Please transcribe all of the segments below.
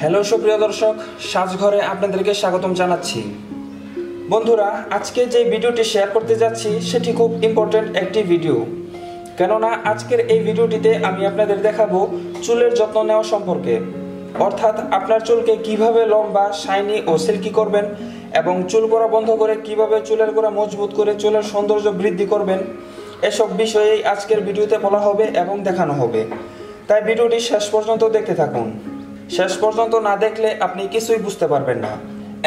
Hello সুপ্রিয় দর্শক, সাজঘরে আপনাদেরকে স্বাগতম জানাচ্ছি। বন্ধুরা, আজকে যে ভিডিওটি শেয়ার করতে যাচ্ছি, সেটি খুব ইম্পর্ট্যান্ট একটি ভিডিও কেননা, আজকের এই ভিডিওটিতে আমি আপনাদের দেখাবো চুলের যত্ন নেওয়া সম্পর্কে। অর্থাৎ, আপনার চুলকে কীভাবে লম্বা শাইনি ও সিল্কি করবেন এবং চুল করা বন্ধ করে কীভাবে চুলের গোড়া মজবুত করে চুলের সৌন্দর্য বৃদ্ধি করবেন, এসব বিষয়েই আজকের ভিডিওতে বলা হবে এবং দেখানো হবে। তাই ভিডিওটি শেষ পর্যন্ত দেখতে থাকুন। শেষ পর্যন্ত না দেখলে আপনি কিছুই বুঝতে পারবেন না।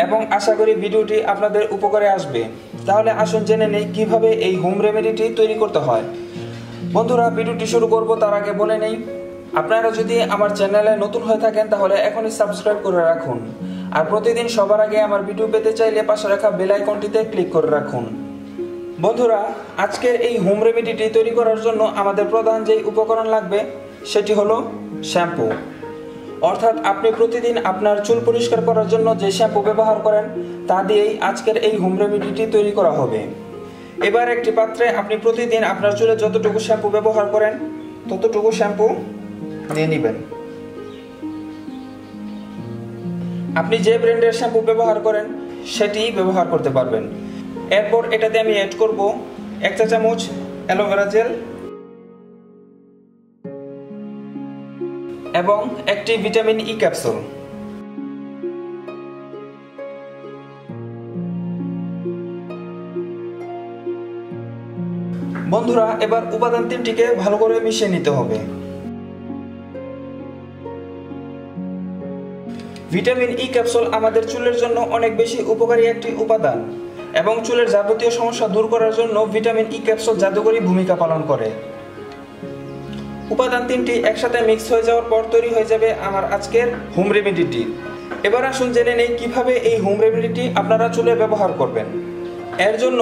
এবং আশা করি ভিডিওটি আপনাদের উপকারে আসবে। তাহলে আসুন জেনে নেই কীভাবে এই হোম রেমেডিটি তৈরি করতে হয়। বন্ধুরা, ভিডিওটি শুরু করব তার আগে বলে নেই, আপনারা যদি আমার চ্যানেলে নতুন হয়ে থাকেন তাহলে এখনই সাবস্ক্রাইব করে রাখুন। আর প্রতিদিন সবার আগে আমার ভিডিও পেতে চাইলে পাশে রাখা বেল আইকনটিতে ক্লিক করে রাখুন। বন্ধুরা, আজকের এই হোম রেমেডিটি তৈরি করার জন্য আমাদের প্রধান যেই উপকরণ লাগবে সেটি হলো শ্যাম্পু। অর্থাৎ আপনি প্রতিদিন আপনার চুল পরিষ্কার করার জন্য যে শ্যাম্পু ব্যবহার করেন, তা দিয়েই আজকের এই হোম রেমেডিটি তৈরি করা হবে। এবার একটি পাত্রে আপনি প্রতিদিন আপনার চুলে যতটুকু শ্যাম্পু ব্যবহার করেন, ততটুকু শ্যাম্পু নিয়ে নেবেন। আপনি যে ব্র্যান্ডের শ্যাম্পু ব্যবহার করেন সেটি ব্যবহার করতে পারবেন। এরপর এটাতে আমি অ্যাড করব এক চা চামচ অ্যালোভেরা জেল এবং একটি ভিটামিন ই ক্যাপসুল। বন্ধুরা, এবার উপাদান তিনটিকে ভালো করে মিশিয়ে নিতে হবে। ভিটামিন ই ক্যাপসুল আমাদের চুলের জন্য অনেক বেশি উপকারী একটি উপাদান এবং চুলের যাবতীয় সমস্যা দূর করার জন্য ভিটামিন ই ক্যাপসুল জাদুকরী ভূমিকা পালন করে। উপাদান তিনটি একসাথে মিক্স হয়ে যাওয়ার পর তৈরি হয়ে যাবে আমার আজকের হোম রেমেডিটি। এবার আসুন জেনে নেই কীভাবে এই হোম রেমেডিটি আপনারা চুলে ব্যবহার করবেন। এর জন্য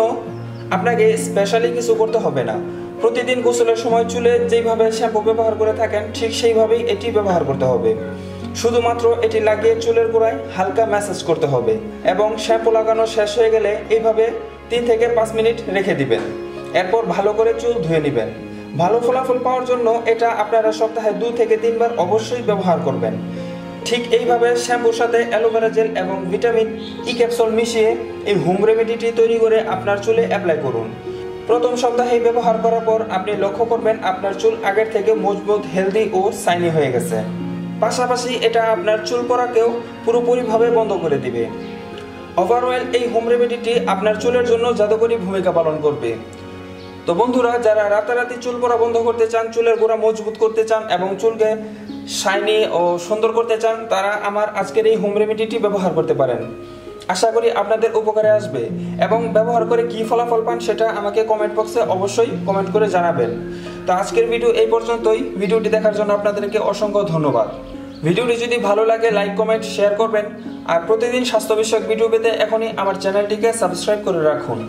আপনাকে স্পেশালি কিছু করতে হবে না। প্রতিদিন গোসলের সময় চুলে যেইভাবে শ্যাম্পু ব্যবহার করে থাকেন, ঠিক সেইভাবেই এটি ব্যবহার করতে হবে। শুধুমাত্র এটি লাগিয়ে চুলের গোড়ায় হালকা ম্যাসাজ করতে হবে এবং শ্যাম্পু লাগানো শেষ হয়ে গেলে এইভাবে তিন থেকে পাঁচ মিনিট রেখে দিবেন। এরপর ভালো করে চুল ধুয়ে নেবেন। ভালো ফলাফল পাওয়ার জন্য এটা আপনারা সপ্তাহে দু থেকে তিনবার অবশ্যই ব্যবহার করবেন। ঠিক এইভাবে শ্যাম্পুর সাথে অ্যালোভেরা জেল এবং ভিটামিন ই ক্যাপসুল মিশিয়ে এই হোম রেমেডিটি তৈরি করে আপনার চুলে অ্যাপ্লাই করুন। প্রথম সপ্তাহে ব্যবহার করার পর আপনি লক্ষ্য করবেন আপনার চুল আগের থেকে মজবুত হেলদি ও সাইনি হয়ে গেছে। পাশাপাশি এটা আপনার চুল পড়াকেও পুরোপুরিভাবে বন্ধ করে দিবে। ওভারঅল এই হোম রেমেডিটি আপনার চুলের জন্য জাদুকরী ভূমিকা পালন করবে। তো বন্ধুরা, যারা রাতারাতি চুল পড়া বন্ধ করতে চান, চুলের গোড়া মজবুত করতে চান এবং চুলকে শাইনি ও সুন্দর করতে চান, তারা আমার আজকের এই হোম রেমেডিটি ব্যবহার করতে পারেন। আশা করি আপনাদের উপকারে আসবে। এবং ব্যবহার করে কি ফলাফল পান সেটা আমাকে কমেন্ট বক্সে অবশ্যই কমেন্ট করে জানাবেন। তো আজকের ভিডিও এই পর্যন্তই। ভিডিওটি দেখার জন্য আপনাদেরকে অসংখ্য ধন্যবাদ। ভিডিওটি যদি ভালো লাগে লাইক কমেন্ট শেয়ার করবেন। আর প্রতিদিন স্বাস্থ্য বিষয়ক ভিডিও পেতে এখনই আমার চ্যানেলটিকে সাবস্ক্রাইব করে রাখুন।